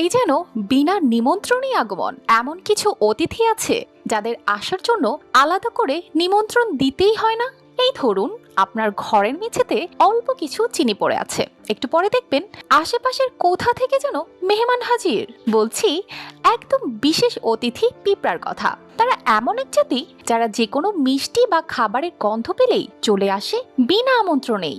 এই যেন বিনা নিমন্ত্রণই আগমন। এমন কিছু অতিথি আছে যাদের আসার জন্য আলাদা করে নিমন্ত্রণ দিতেই হয় না। এই ধরুন, আপনার ঘরের মেঝেতে অল্প কিছু চিনি পড়ে আছে। একটু পরে দেখবেন আশেপাশের কোথা থেকে যেন মেহমান হাজির। বলছি, একদম বিশেষ অতিথি পিঁপড়ার কথা। তারা এমন এক জাতি যারা যে কোনো মিষ্টি বা খাবারের গন্ধ পেলেই চলে আসে বিনা আমন্ত্রণেই।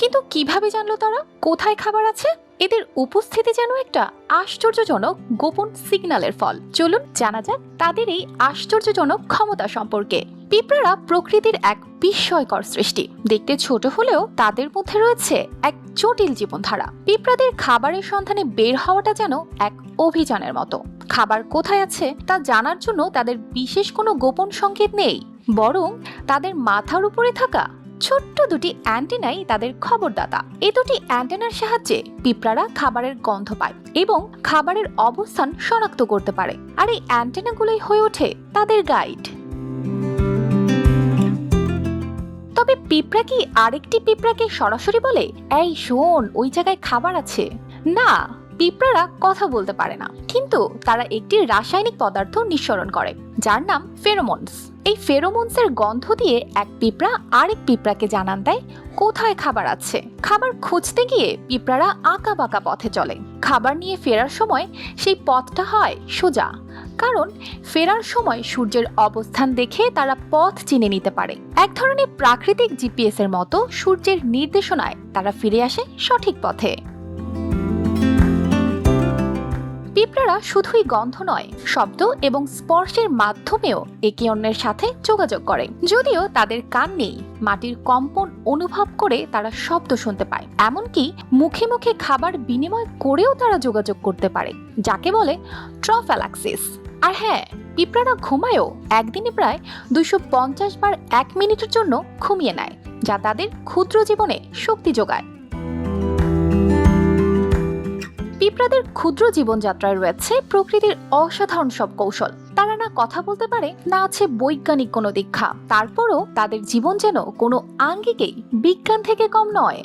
কিন্তু কীভাবে জানলো তারা? কোথায় খাবার আছে? এদের উপস্থিতি যেন একটা আশ্চর্যজনক গোপন সিগন্যালের ফল। চলুন, জানা যাক তাদের এই আশ্চর্যজনক ক্ষমতা সম্পর্কে। পিঁপড়ারা প্রকৃতির এক বিস্ময়কর সৃষ্টি। দেখতে ছোট হলেও তাদের মধ্যে রয়েছে এক জটিল জীবনধারা। পিঁপড়াদের খাবারের সন্ধানে বের হওয়াটা যেন এক অভিযানের মতো। খাবার কোথায় আছে তা জানার জন্য তাদের বিশেষ কোনো গোপন সংকেত নেই। বরং তাদের মাথার উপরে থাকা ছোট্ট দুটি অ্যান্টেনাই তাদের খবরদাতা। এই দুটি অ্যান্টেনার সাহায্যে পিঁপড়ারা খাবারের গন্ধ পায় এবং খাবারের অবস্থান শনাক্ত করতে পারে। আর এই অ্যান্টেনাগুলোই হয়ে ওঠে তাদের গাইড। তবে পিঁপড়া কি আরেকটি পিঁপড়াকে সরাসরি বলে? এই শোন, ওই জায়গায় খাবার আছে। না পিঁপড়ারা কথা বলতে পারে না। কিন্তু তারা একটি রাসায়নিক পদার্থ নিঃসরণ করে, যার নাম ফেরোমনস। এই ফেরোমনসের গন্ধ দিয়ে এক পিঁপড়া আরেক পিঁপড়াকে জানান দেয়, কোথায় খাবার আছে? খাবার খুঁজতে গিয়ে পিঁপড়ারা আঁকা বাঁকা পথে চলে। খাবার নিয়ে ফেরার সময় সেই পথটা হয় সোজা। কারণ ফেরার সময় সূর্যের অবস্থান দেখে তারা পথ চিনে নিতে পারে। এক ধরনের প্রাকৃতিক জিপিএস এর মতো সূর্যের নির্দেশনায় তারা ফিরে আসে সঠিক পথে। পিঁপড়ারা শুধুই গন্ধ নয়, শব্দ এবং স্পর্শের মাধ্যমেও একে অন্যের সাথে যোগাযোগ করে। যদিও তাদের কান নেই, মাটির কম্পন অনুভব করে তারা শব্দ শুনতে পায়। এমনকি মুখে মুখে খাবার বিনিময় করেও তারা যোগাযোগ করতে পারে, যাকে বলে ট্রফ্যালাক্সিস। আর হ্যাঁ পিঁপড়ারা ঘুমায়ও একদিনে প্রায় দুশো পঞ্চাশ বার এক মিনিটের জন্য ঘুমিয়ে নেয়, যা তাদের ক্ষুদ্র জীবনে শক্তি যোগায়। পিঁপড়াদের ক্ষুদ্র জীবনযাত্রায় রয়েছে প্রকৃতির অসাধারণ সব কৌশল। তারা না কথা বলতে পারে, না আছে বৈজ্ঞানিক কোনো দীক্ষা। তারপরও তাদের জীবন যেন কোনো আঙ্গিকেই বিজ্ঞান থেকে কম নয়।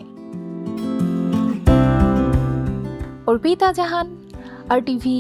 অর্পিতা জাহান, আর টিভি